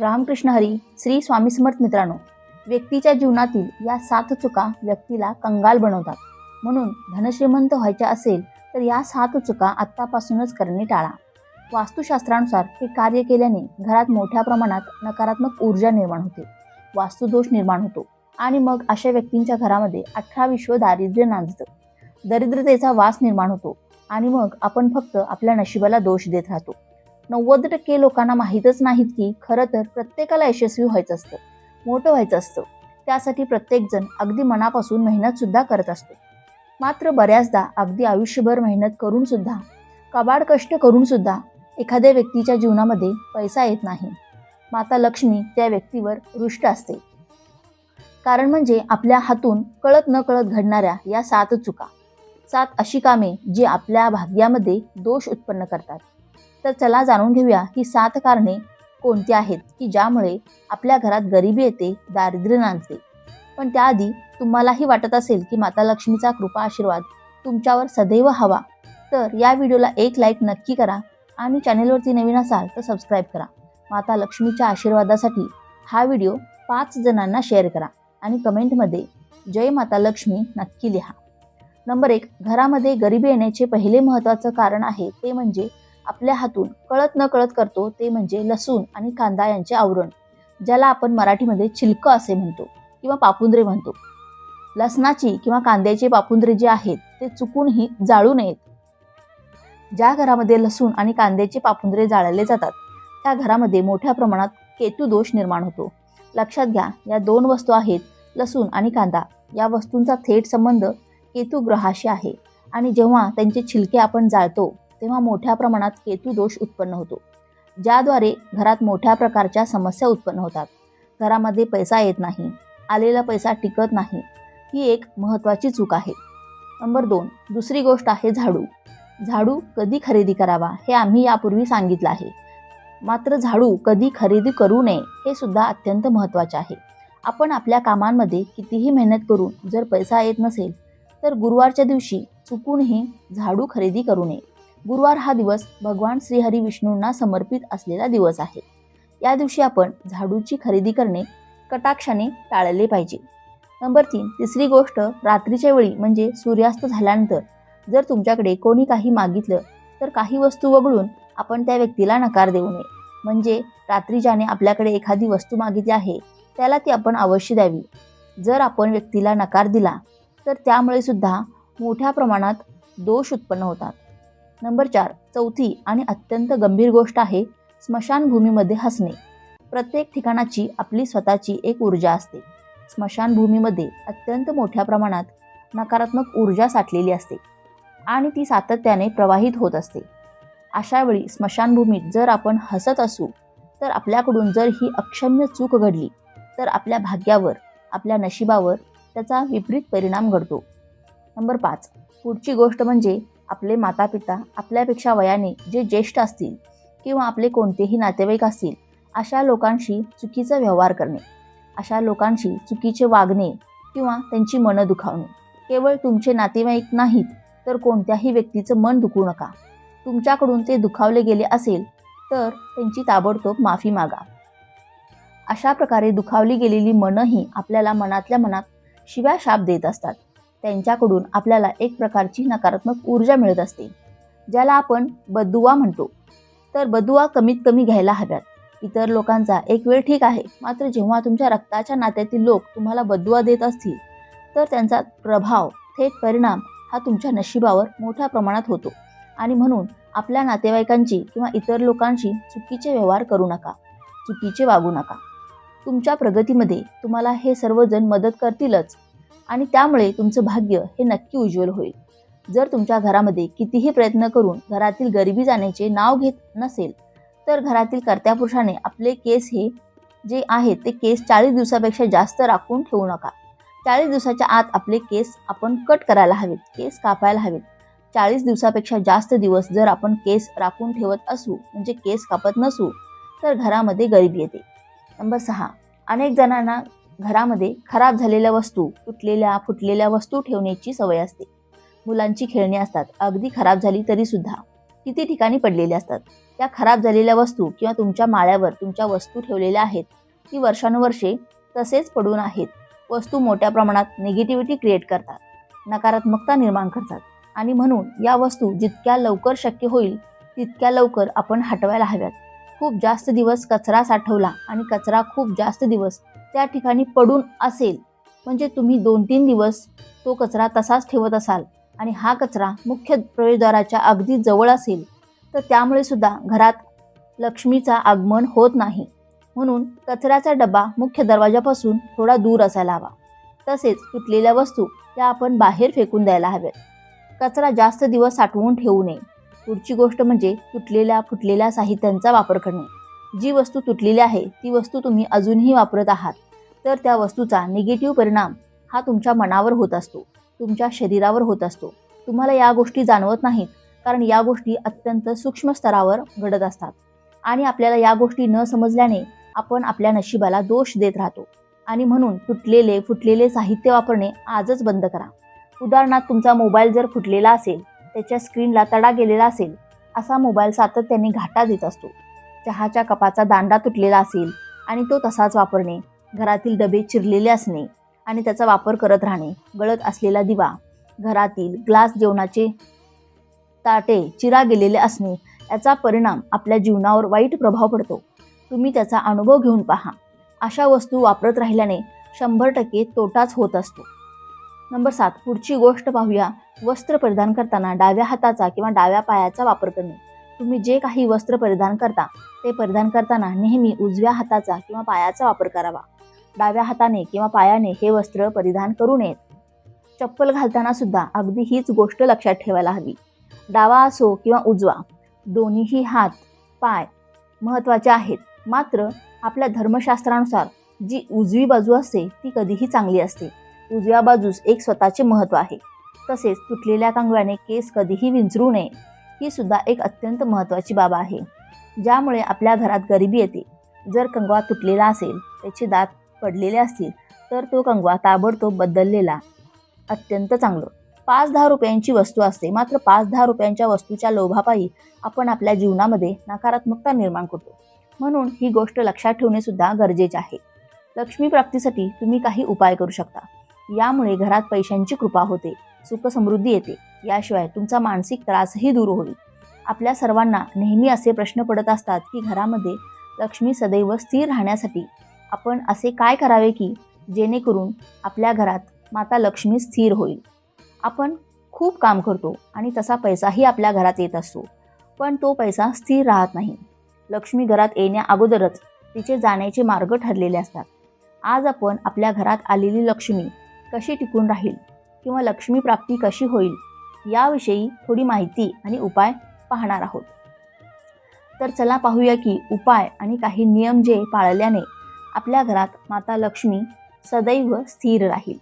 रामकृष्ण हरी श्री स्वामी समर्थ मित्रांनो व्यक्तीच्या जीवनातील या सात चुका व्यक्तीला कंगाल बनवतात. म्हणून धनश्रीमंत व्हायचे असेल तर या सात चुका आत्तापासूनच करणे टाळा. वास्तुशास्त्रानुसार हे कार्य केल्याने घरात मोठ्या प्रमाणात नकारात्मक ऊर्जा निर्माण होते वास्तुदोष निर्माण होतो आणि मग अशा व्यक्तींच्या घरामध्ये अठरा विश्व दारिद्र्य नांदतं. दरिद्रतेचा वास निर्माण होतो आणि मग आपण फक्त आपल्या नशिबाला दोष देत राहतो. नव्वद टक्के लोकांना माहीतच नाहीत की खरं तर प्रत्येकाला यशस्वी व्हायचं असतं मोठं व्हायचं असतं. त्यासाठी प्रत्येकजण अगदी मनापासून मेहनतसुद्धा करत असतो. मात्र बऱ्याचदा अगदी आयुष्यभर मेहनत करूनसुद्धा कबाड कष्ट करूनसुद्धा एखाद्या व्यक्तीच्या जीवनामध्ये पैसा येत नाही. माता लक्ष्मी त्या व्यक्तीवर रुष्ट असते. कारण म्हणजे आपल्या हातून कळत न कळत घडणाऱ्या या सात चुका. सात अशी कामे जी आपल्या भाग्यामध्ये दोष उत्पन्न करतात. तर चला जाणून घेऊया ही सात कारणे कोणती आहेत की ज्यामुळे आपल्या घरात गरिबी येते दारिद्र्य नांदते. पण त्याआधी तुम्हालाही वाटत असेल की माता लक्ष्मीचा कृपा आशीर्वाद तुमच्यावर सदैव हवा तर या व्हिडिओला एक लाईक नक्की करा आणि चॅनेलवरती नवीन असाल तर सबस्क्राईब करा. माता लक्ष्मीच्या आशीर्वादासाठी हा व्हिडिओ पाच जणांना शेअर करा आणि कमेंटमध्ये जय माता लक्ष्मी नक्की लिहा. नंबर एक घरामध्ये गरिबी येण्याचे पहिले महत्त्वाचं कारण आहे ते म्हणजे आपल्या हातून कळत न कळत करतो ते म्हणजे लसूण आणि कांदा यांचे आवरण ज्याला आपण मराठीमध्ये छिलकं असे म्हणतो किंवा पापुंद्रे म्हणतो. लसणाची किंवा कांद्याचे पापुंद्रे जे आहेत ते चुकूनही जाळू नयेत. ज्या घरामध्ये लसूण आणि कांद्याचे पापुंद्रे जाळले जातात त्या घरामध्ये मोठ्या प्रमाणात केतू दोष निर्माण होतो. लक्षात घ्या या दोन वस्तू आहेत लसूण आणि कांदा. या वस्तूंचा थेट संबंध केतू ग्रहाशी आहे आणि जेव्हा त्यांचे छिलके आपण जाळतो तेव्हा मोठ्या प्रमाणात केतू दोष उत्पन्न होतो ज्याद्वारे घरात मोठ्या प्रकारच्या समस्या उत्पन्न होतात. घरामध्ये पैसा येत नाही आलेला पैसा टिकत नाही ही एक महत्त्वाची चूक आहे. नंबर दोन दुसरी गोष्ट आहे झाडू. झाडू कधी खरेदी करावा हे आम्ही यापूर्वी सांगितलं आहे. मात्र झाडू कधी खरेदी करू नये हे सुद्धा अत्यंत महत्त्वाचे आहे. आपण आपल्या कामांमध्ये कितीही मेहनत करून जर पैसा येत नसेल तर गुरुवारच्या दिवशी चुकूनही झाडू खरेदी करू नये. गुरुवार हा दिवस भगवान श्रीहरी विष्णूंना समर्पित असलेला दिवस आहे. या दिवशी आपण झाडूची खरेदी करणे कटाक्षाने टाळले पाहिजे. नंबर तीन तिसरी गोष्ट रात्रीच्या वेळी म्हणजे सूर्यास्त झाल्यानंतर जर तुमच्याकडे कोणी काही मागितलं तर काही वस्तू वगळून आपण त्या व्यक्तीला नकार देऊ नये. म्हणजे रात्री ज्याने आपल्याकडे एखादी वस्तू मागितली आहे त्याला ती आपण अवश्य द्यावी. जर आपण व्यक्तीला नकार दिला तर त्यामुळे सुद्धा मोठ्या प्रमाणात दोष उत्पन्न होतात. नंबर चार चौथी आणि अत्यंत गंभीर गोष्ट आहे स्मशानभूमीमध्ये हसणे. प्रत्येक ठिकाणाची आपली स्वतःची एक ऊर्जा असते. स्मशानभूमीमध्ये अत्यंत मोठ्या प्रमाणात नकारात्मक ऊर्जा साठलेली असते आणि ती सातत्याने प्रवाहित होत असते. अशावेळी स्मशानभूमीत जर आपण हसत असू तर आपल्याकडून जर ही अक्षम्य चूक घडली तर आपल्या भाग्यावर आपल्या नशिबावर त्याचा विपरीत परिणाम घडतो. नंबर पाच पुढची गोष्ट म्हणजे आपले माता पिता आपल्यापेक्षा वयाने जे ज्येष्ठ असतील किंवा आपले कोणतेही नातेवाईक असतील अशा लोकांशी चुकीचा व्यवहार करणे अशा लोकांशी चुकीचे वागणे किंवा त्यांची मनं दुखावणे. केवळ तुमचे नातेवाईक नाहीत तर कोणत्याही व्यक्तीचं मन दुखू नका. तुमच्याकडून ते दुखावले गेले असेल तर त्यांची ताबडतोब माफी मागा. अशा प्रकारे दुखावली गेलेली मनंही आपल्याला मनातल्या मनात शिव्या शाप देत असतात. त्यांच्याकडून आपल्याला एक प्रकारची नकारात्मक ऊर्जा मिळत असते ज्याला आपण बदुवा म्हणतो. तर बदुवा कमीत कमी घ्यायला हव्यात. इतर लोकांचा एक वेळ ठीक आहे मात्र जेव्हा तुमच्या रक्ताच्या नात्यातील लोक तुम्हाला बदुवा देत असतील तर त्यांचा प्रभाव थेट परिणाम हा तुमच्या नशिबावर मोठ्या प्रमाणात होतो. आणि म्हणून आपल्या नातेवाईकांची किंवा इतर लोकांशी चुकीचे व्यवहार करू नका चुकीचे वागू नका. तुमच्या प्रगतीमध्ये तुम्हाला हे सर्वजण मदत करतीलच. आणि त्यामुळे तुमचं भाग्य हे नक्की उज्ज्वल होईल. जर तुमच्या घरामध्ये कितीही प्रयत्न करून घरातील गरिबी जाण्याचे नाव घेत नसेल तर घरातील कर्त्या पुरुषाने आपले केस हे जे आहेत ते केस चाळीस दिवसापेक्षा जास्त राखून ठेवू नका. चाळीस दिवसाच्या आत आपले केस आपण कट करायला हवेत केस कापायला हवेत. चाळीस दिवसापेक्षा जास्त दिवस जर आपण केस राखून ठेवत असू म्हणजे केस कापत नसू तर घरामध्ये गरिबी येते. नंबर सहा अनेक जणांना घरामध्ये खराब झालेल्या वस्तू तुटलेल्या फुटलेल्या वस्तू ठेवण्याची सवय असते. मुलांची खेळणी असतात. अगदी खराब झाली तरीसुद्धा किती ठिकाणी पडलेल्या असतात. त्या खराब झालेल्या वस्तू किंवा तुमच्या माळ्यावर तुमच्या वस्तू ठेवलेल्या आहेत ती वर्षानुवर्षे तसेच पडून आहेत. वस्तू मोठ्या प्रमाणात निगेटिव्हिटी क्रिएट करतात. नकारात्मकता निर्माण करतात. आणि म्हणून या वस्तू जितक्या लवकर शक्य होईल तितक्या लवकर आपण हटवायला हव्यात. खूप जास्त दिवस कचरा साठवला आणि कचरा खूप जास्त दिवस त्या ठिकाणी पडून असेल म्हणजे तुम्ही दोन तीन दिवस तो कचरा तसाच ठेवत असाल आणि हा कचरा मुख्य प्रवेशद्वाराच्या अगदी जवळ असेल तर त्यामुळे सुद्धा घरात लक्ष्मीचा आगमन होत नाही. म्हणून कचऱ्याचा डबा मुख्य दरवाजापासून थोडा दूर असायला हवा. तसेच तुटलेल्या वस्तू त्या आपण बाहेर फेकून द्यायला हव्यात. कचरा जास्त दिवस साठवून ठेवू नये. पुढची गोष्ट म्हणजे तुटलेल्या फुटलेल्या साहित्यांचा वापर करणे. जी वस्तू तुटलेली आहे ती वस्तू तुम्ही अजूनही वापरत आहात. तर त्या वस्तूचा निगेटिव्ह परिणाम हा तुमच्या मनावर होत असतो. तुमच्या शरीरावर होत असतो. तुम्हाला या गोष्टी जाणवत नाहीत कारण या गोष्टी अत्यंत सूक्ष्म स्तरावर घडत असतात. आणि आपल्याला या गोष्टी न समजल्याने आपण आपल्या नशिबाला दोष देत राहतो. आणि म्हणून तुटलेले फुटलेले साहित्य वापरणे आजच बंद करा. उदाहरणार्थ तुमचा मोबाईल जर फुटलेला असेल त्याच्या स्क्रीनला तडा गेलेला असेल असा मोबाईल सातत्याने घाटा देत असतो. चहाच्या कपाचा दांडा तुटलेला असेल आणि तो तसाच वापरणे. घरातील डबे चिरलेले असणे आणि त्याचा वापर करत राहणे गळत असलेला दिवा घरातील ग्लास जेवणाचे ताटे चिरा गेलेले असणे याचा परिणाम आपल्या जीवनावर वाईट प्रभाव पडतो. तुम्ही त्याचा अनुभव घेऊन पहा. अशा वस्तू वापरत राहिल्याने शंभर टक्के तोटाच होत असतो. नंबर सात पुढची गोष्ट पाहूया. वस्त्र परिधान करताना डाव्या हाताचा किंवा डाव्या पायाचा वापर करणे. तुम्ही जे काही वस्त्र परिधान करता ते परिधान करताना नेहमी उजव्या हाताचा किंवा पायाचा वापर करावा. डाव्या हाताने किंवा पायाने हे वस्त्र परिधान करू नयेत. चप्पल घालताना सुद्धा अगदी हीच गोष्ट लक्षात ठेवायला हवी. डावा असो किंवा उजवा दोन्हीही हात पाय महत्त्वाचे आहेत. मात्र आपल्या धर्मशास्त्रानुसार जी उजवी बाजू असते ती कधीही चांगली असते. उजव्या बाजूस एक स्वतःचे महत्त्व आहे. तसेच तुटलेल्या कांगव्याने केस कधीही विंचरू नये ही सुद्धा एक अत्यंत महत्त्वाची बाब आहे. ज्यामुळे आपल्या घरात गरिबी येते. जर कंगवा तुटलेला असेल त्याचे दात पडलेले असतील तर तो कंगवा ताबडतोब बदललेला. अत्यंत चांगलं. पाच दहा रुपयांची वस्तू असते मात्र पाच दहा रुपयांच्या वस्तूच्या लोभापायी आपण आपल्या जीवनामध्ये नकारात्मकता निर्माण करतो. म्हणून ही गोष्ट लक्षात ठेवणेसुद्धा गरजेचे आहे. लक्ष्मी प्राप्तीसाठी तुम्ही काही उपाय करू शकता. यामुळे घरात पैशांची कृपा होते सुख समृद्धी येते. याशिवाय तुमचा मानसिक त्रासही दूर होईल. आपल्या सर्वांना नेहमी असे प्रश्न पडत असतात की घरामध्ये लक्ष्मी सदैव स्थिर राहण्यासाठी आपण असे काय करावे की जेणेकरून आपल्या घरात माता लक्ष्मी स्थिर होईल? आपण खूप काम करतो आणि तसा पैसाही आपल्या घरात येत असतो. पण तो पैसा स्थिर राहत नाही. लक्ष्मी घरात येण्या अगोदरच तिचे जाण्याचे मार्ग ठरलेले असतात. आज आपण आपल्या घरात आलेली लक्ष्मी कशी टिकून राहील किंवा लक्ष्मी प्राप्ती कशी होईल याविषयी थोडी माहिती आणि उपाय पाहणार आहोत. तर चला पाहूया की उपाय आणि काही नियम जे पाळल्याने आपल्या घरात माता लक्ष्मी सदैव स्थिर राहील.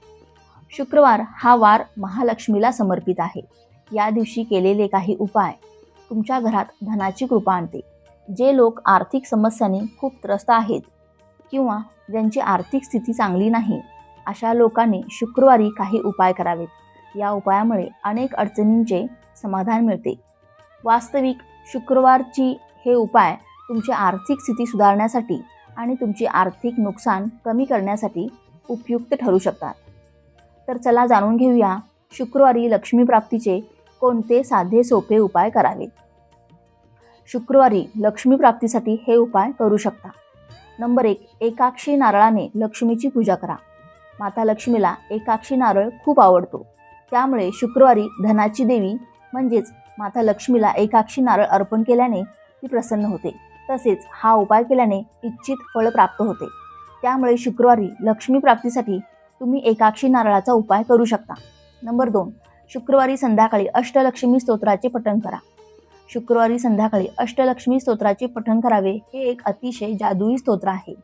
शुक्रवार हा वार महालक्ष्मीला समर्पित आहे. या दिवशी केलेले काही उपाय तुमच्या घरात धनाची कृपा आणते. जे लोक आर्थिक समस्याने खूप त्रस्त आहेत किंवा ज्यांची आर्थिक स्थिती चांगली नाही अशा लोकांनी शुक्रवारी काही उपाय करावेत. या उपायामुळे अनेक अडचणींचे समाधान मिळते. वास्तविक शुक्रवारची हे उपाय तुमची आर्थिक स्थिती सुधारण्यासाठी आणि तुमची आर्थिक नुकसान कमी करण्यासाठी उपयुक्त ठरू शकतात. तर चला जाणून घेऊया शुक्रवारी लक्ष्मीप्राप्तीचे कोणते साधे सोपे उपाय करावेत. शुक्रवारी लक्ष्मीप्राप्तीसाठी हे उपाय करू शकता. नंबर एक एकाक्षी नारळाने लक्ष्मीची पूजा करा. माता लक्ष्मीला एकाक्षी नारळ खूप आवडतो. त्यामुळे शुक्रवारी धनाची देवी म्हणजेच माता लक्ष्मीला एकाक्षी नारळ अर्पण केल्याने ती प्रसन्न होते. तसेच हा उपाय केल्याने इच्छित फळ प्राप्त होते. त्यामुळे शुक्रवारी लक्ष्मी प्राप्तीसाठी तुम्ही एकाक्षी नारळाचा उपाय करू शकता. नंबर दोन शुक्रवारी संध्याकाळी अष्टलक्ष्मी स्तोत्राचे पठण करा. शुक्रवारी संध्याकाळी अष्टलक्ष्मी स्तोत्राचे पठण करावे हे एक अतिशय जादुई स्तोत्र आहे.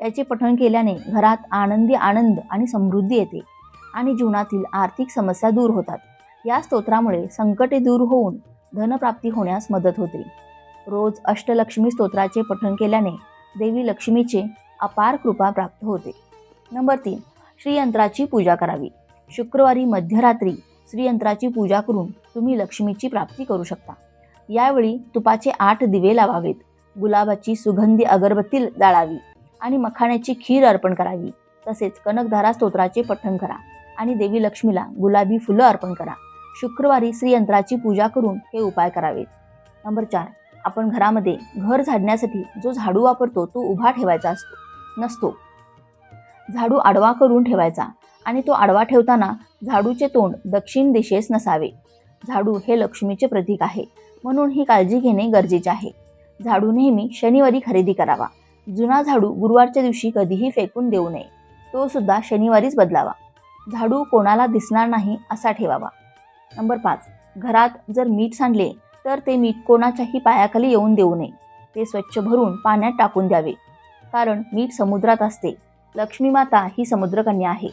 याचे पठण केल्याने घरात आनंदी आनंद आणि समृद्धी येते आणि जीवनातील आर्थिक समस्या दूर होतात. या स्तोत्रामुळे संकटे दूर होऊन धनप्राप्ती होण्यास मदत होते. रोज अष्टलक्ष्मी स्तोत्राचे पठण केल्याने देवी लक्ष्मीचे अपार कृपा प्राप्त होते. नंबर तीन श्रीयंत्राची पूजा करावी. शुक्रवारी मध्यरात्री श्रीयंत्राची पूजा करून तुम्ही लक्ष्मीची प्राप्ती करू शकता. यावेळी तुपाचे आठ दिवे लावावेत. गुलाबाची सुगंधी अगरबत्ती जाळावी आणि मखाण्याची खीर अर्पण करावी. तसेच कनकधारा स्तोत्राचे पठण करा आणि देवी लक्ष्मीला गुलाबी फुलं अर्पण करा. शुक्रवारी श्रीयंत्राची पूजा करून हे उपाय करावेत. नंबर चार आपण घरामध्ये घर झाडण्यासाठी जो झाडू वापरतो तो उभा ठेवायचा असतो नसतो. झाडू आडवा करून ठेवायचा आणि तो आडवा ठेवताना झाडूचे तोंड दक्षिण दिशेस नसावे. झाडू हे लक्ष्मीचे प्रतीक आहे म्हणून ही काळजी घेणे गरजेचे आहे. झाडू नेहमी शनिवारी खरेदी करावा. जुना झाडू गुरुवारच्या दिवशी कधीही फेकून देऊ नये. तो सुद्धा शनिवारीच बदलावा. झाडू कोणाला दिसणार नाही असा ठेवावा. नंबर पाच. घरात जर मीठ सांडले तर ते मीठ कोणाच्याही पायाखाली येऊन देऊ नये. ते स्वच्छ भरून पाण्यात टाकून द्यावे. कारण मीठ समुद्रात असते. लक्ष्मी माता ही समुद्रकन्या आहे.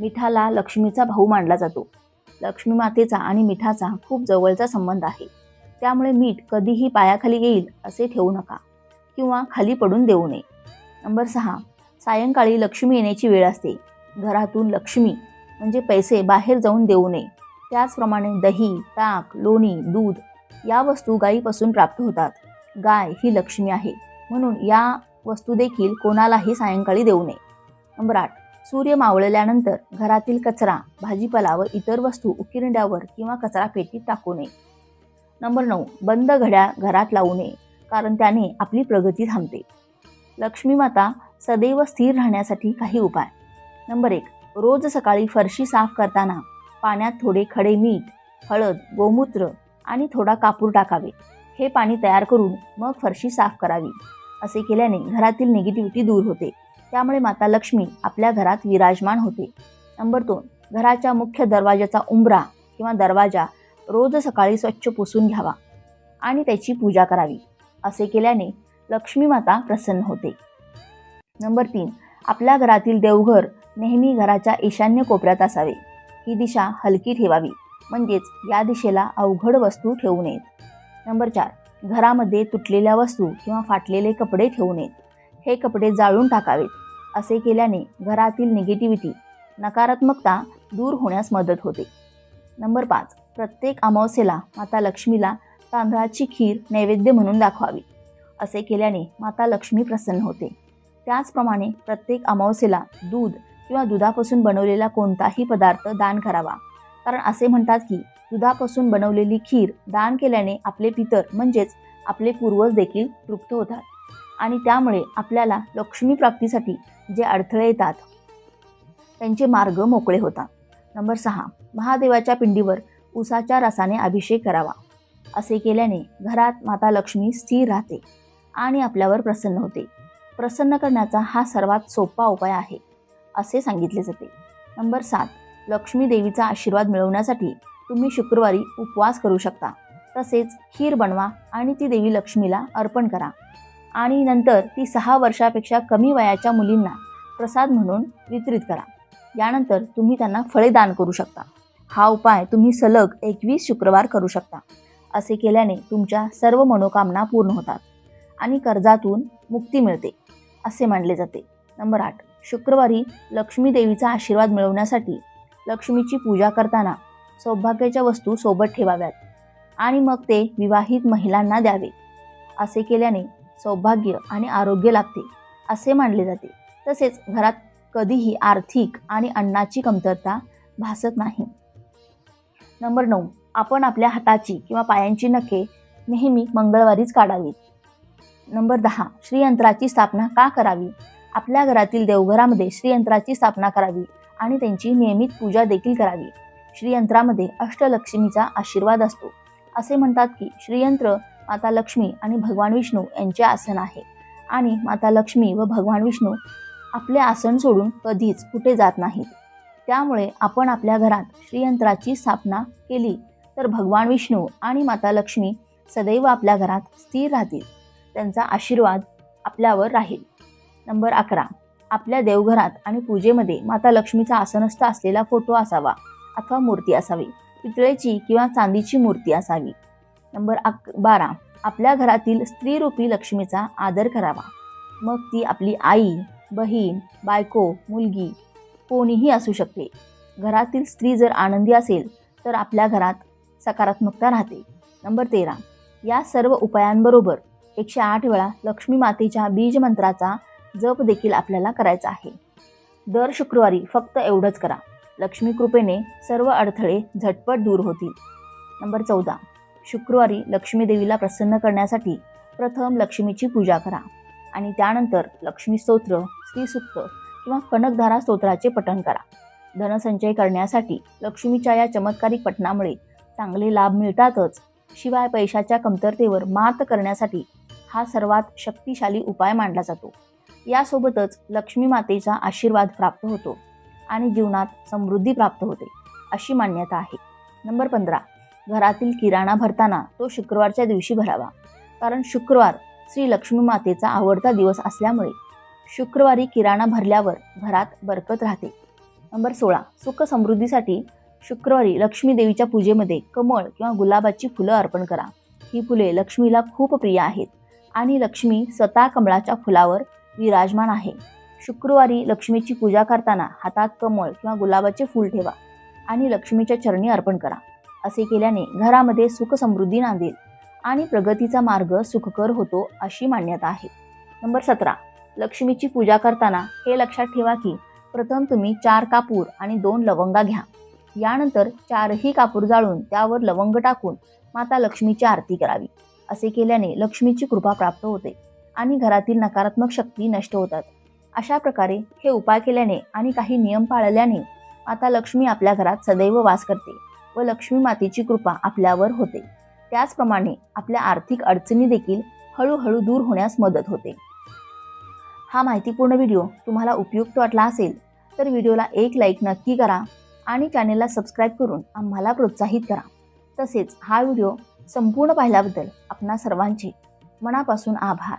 मिठाला लक्ष्मीचा भाऊ मानला जातो. लक्ष्मी मातेचा आणि मिठाचा खूप जवळचा संबंध आहे. त्यामुळे मीठ कधीही पायाखाली येईल असे ठेवू नका. किंवा खाली पडून देऊ नये. नंबर सहा. सायंकाळी लक्ष्मी येण्याची वेळ असते. घरातून लक्ष्मी म्हणजे पैसे बाहेर जाऊन देऊ नये. त्याचप्रमाणे दही ताक लोणी दूध या वस्तू गायीपासून प्राप्त होतात. गाय ही लक्ष्मी आहे. म्हणून या वस्तू देखील कोणालाही सायंकाळी देऊ नये. नंबर आठ. सूर्य मावळल्यानंतर घरातील कचरा भाजीपाला व इतर वस्तू उकिरड्यावर किंवा कचरा पेटीत टाकू नये. नंबर नऊ. बंद घड्याळ घरात लावू नये कारण त्याने आपली प्रगती थांबते. लक्ष्मी माता सदैव स्थिर राहण्यासाठी काही उपाय. नंबर एक. रोज सकाळी फरशी साफ करताना पाण्यात थोडे खडे मीठ हळद गोमूत्र आणि थोडा कापूर टाकावे. हे पाणी तयार करून मग फरशी साफ करावी. असे केल्याने घरातील निगेटिव्हिटी दूर होते. त्यामुळे माता लक्ष्मी आपल्या घरात विराजमान होते. नंबर दोन घराच्या मुख्य दरवाजाचा उंबरा किंवा दरवाजा रोज सकाळी स्वच्छ पुसून घ्यावा आणि त्याची पूजा करावी. असे केल्याने लक्ष्मी माता प्रसन्न होते. नंबर तीन आपल्या घरातील देवघर नेहमी घराच्या ईशान्य कोपऱ्यात असावे. ही दिशा हलकी ठेवावी. म्हणजेच या दिशेला अवघड वस्तू ठेवू नयेत. नंबर चार घरामध्ये तुटलेल्या वस्तू किंवा फाटलेले कपडे ठेवू नयेत. हे कपडे जाळून टाकावेत. असे केल्याने घरातील निगेटिव्हिटी नकारात्मकता दूर होण्यास मदत होते. नंबर पाच प्रत्येक अमावस्येला माता लक्ष्मीला तांदळाची खीर नैवेद्य म्हणून दाखवावी. असे केल्याने माता लक्ष्मी प्रसन्न होते. त्याचप्रमाणे प्रत्येक अमावस्येला दूध किंवा दुधापासून बनवलेला कोणताही पदार्थ दान करावा. कारण असे म्हणतात की दुधापासून बनवलेली खीर दान केल्याने आपले पितर म्हणजेच आपले पूर्वज देखील तृप्त होतात. आणि त्यामुळे आपल्याला लक्ष्मी प्राप्तीसाठी जे अडथळे येतात त्यांचे मार्ग मोकळे होतात. नंबर सहा महादेवाच्या पिंडीवर उसाच्या रसाने अभिषेक करावा. असे केल्याने घरात माता लक्ष्मी स्थिर राहते आणि आपल्यावर प्रसन्न होते. प्रसन्न करण्याचा हा सर्वात सोपा उपाय आहे असे सांगितले जाते. नंबर सात लक्ष्मी देवीचा आशीर्वाद मिळवण्यासाठी तुम्ही शुक्रवारी उपवास करू शकता. तसेच खीर बनवा आणि ती देवी लक्ष्मीला अर्पण करा. आणि नंतर ती सहा वर्षापेक्षा कमी वयाच्या मुलींना प्रसाद म्हणून वितरित करा. यानंतर तुम्ही त्यांना फळे दान करू शकता. हा उपाय तुम्ही सलग एकवीस शुक्रवार करू शकता. असे केल्याने तुमच्या सर्व मनोकामना पूर्ण होतात आणि कर्जातून मुक्ती मिळते असे मानले जाते. नंबर आठ. शुक्रवारी लक्ष्मी देवीचा आशीर्वाद मिळवण्यासाठी लक्ष्मीची पूजा करताना सौभाग्याच्या वस्तू सोबत ठेवाव्यात आणि मग ते विवाहित महिलांना द्यावे. असे केल्याने सौभाग्य आणि आरोग्य लाभते असे मानले जाते. तसेच घरात कधीही आर्थिक आणि अन्नाची कमतरता भासत नाही. नंबर नऊ. आपण आपल्या हाताची किंवा पायांची नखे नेहमी मंगळवारीच काढावीत. नंबर दहा. श्रीयंत्राची स्थापना का करावी? आपल्या घरातील देवघरामध्ये श्रीयंत्राची स्थापना करावी. आणि त्यांची नियमित पूजा देखील करावी. श्रीयंत्रामध्ये अष्टलक्ष्मीचा आशीर्वाद असतो. असे म्हणतात की श्रीयंत्र माता लक्ष्मी आणि भगवान विष्णू यांचे आसन आहे. आणि माता लक्ष्मी व भगवान विष्णू आपले आसन सोडून कधीच कुठे जात नाहीत. त्यामुळे आपण आपल्या घरात श्रीयंत्राची स्थापना केली तर भगवान विष्णू आणि माता लक्ष्मी सदैव आपल्या घरात स्थिर राहतील. त्यांचा आशीर्वाद आपल्यावर राहील. नंबर अकरा. आपल्या देवघरात आणि पूजेमध्ये माता लक्ष्मीचा आसनस्थ असलेला फोटो असावा अथवा मूर्ती असावी. पितळेची किंवा चांदीची मूर्ती असावी. नंबर अक बारा. आपल्या घरातील स्त्रीरूपी लक्ष्मीचा आदर करावा. मग ती आपली आई बहीण बायको मुलगी कोणीही असू शकते. घरातील स्त्री जर आनंदी असेल तर आपल्या घरात सकारात्मकता राहते. नंबर तेरा. या सर्व उपायांबरोबर एकशे आठ वेळा लक्ष्मी मातेच्या बीज मंत्राचा जप देखील आपल्याला करायचा आहे. दर शुक्रवारी फक्त एवढंच करा. लक्ष्मी कृपेने सर्व अडथळे झटपट दूर होतील. नंबर चौदा. शुक्रवारी लक्ष्मीदेवीला प्रसन्न करण्यासाठी प्रथम लक्ष्मीची पूजा करा. आणि त्यानंतर लक्ष्मी स्तोत्र किंवा कनकधारा स्तोत्राचे पठण करा. धनसंचय करण्यासाठी लक्ष्मीच्या या चमत्कारिक पठणामुळे चांगले लाभ मिळतातच. शिवाय पैशाच्या कमतरतेवर मात करण्यासाठी हा सर्वात शक्तिशाली उपाय मानला जातो. यासोबतच लक्ष्मी मातेचा आशीर्वाद प्राप्त होतो आणि जीवनात समृद्धी प्राप्त होते अशी मान्यता आहे. नंबर पंधरा. घरातील किराणा भरताना तो शुक्रवारच्या दिवशी भरावा. कारण शुक्रवार श्री लक्ष्मी मातेचा आवडता दिवस असल्यामुळे शुक्रवारी किराणा भरल्यावर घरात बरकत राहते. नंबर सोळा. सुख समृद्धीसाठी शुक्रवारी लक्ष्मी देवीच्या पूजेमध्ये कमळ किंवा गुलाबाची फुलं अर्पण करा. ही फुले लक्ष्मीला खूप प्रिय आहेत आणि लक्ष्मी स्वतः कमळाच्या फुलावर विराजमान आहे. शुक्रवारी लक्ष्मीची पूजा करताना हातात कमळ किंवा गुलाबाचे फूल ठेवा आणि लक्ष्मीच्या चरणी अर्पण करा. असे केल्याने घरामध्ये सुख समृद्धी नांदेल आणि प्रगतीचा मार्ग सुखकर होतो अशी मान्यता आहे. नंबर सतरा. लक्ष्मीची पूजा करताना हे लक्षात ठेवा की प्रथम तुम्ही चार कापूर आणि दोन लवंगा घ्या. यानंतर चारही कापूर जाळून त्यावर लवंग टाकून माता लक्ष्मीची आरती करावी. असे केल्याने लक्ष्मीची कृपा प्राप्त होते. आणि घरातील नकारात्मक शक्ती नष्ट होतात. अशा प्रकारे हे उपाय केल्याने आणि काही नियम पाळल्याने माता लक्ष्मी आपल्या घरात सदैव वास करते व लक्ष्मी मातेची कृपा आपल्यावर होते. त्याचप्रमाणे आपल्या आर्थिक अडचणी देखील हळूहळू दूर होण्यास मदत होते. हा माहितीपूर्ण व्हिडिओ तुम्हाला उपयुक्त वाटला असेल तर व्हिडिओला एक लाईक नक्की करा आणि चॅनेलला सबस्क्राईब करून आम्हाला प्रोत्साहित करा. तसेच हा व्हिडिओ संपूर्ण पाहिल्याबद्दल आपणा सर्वांचे मनापासून आभार.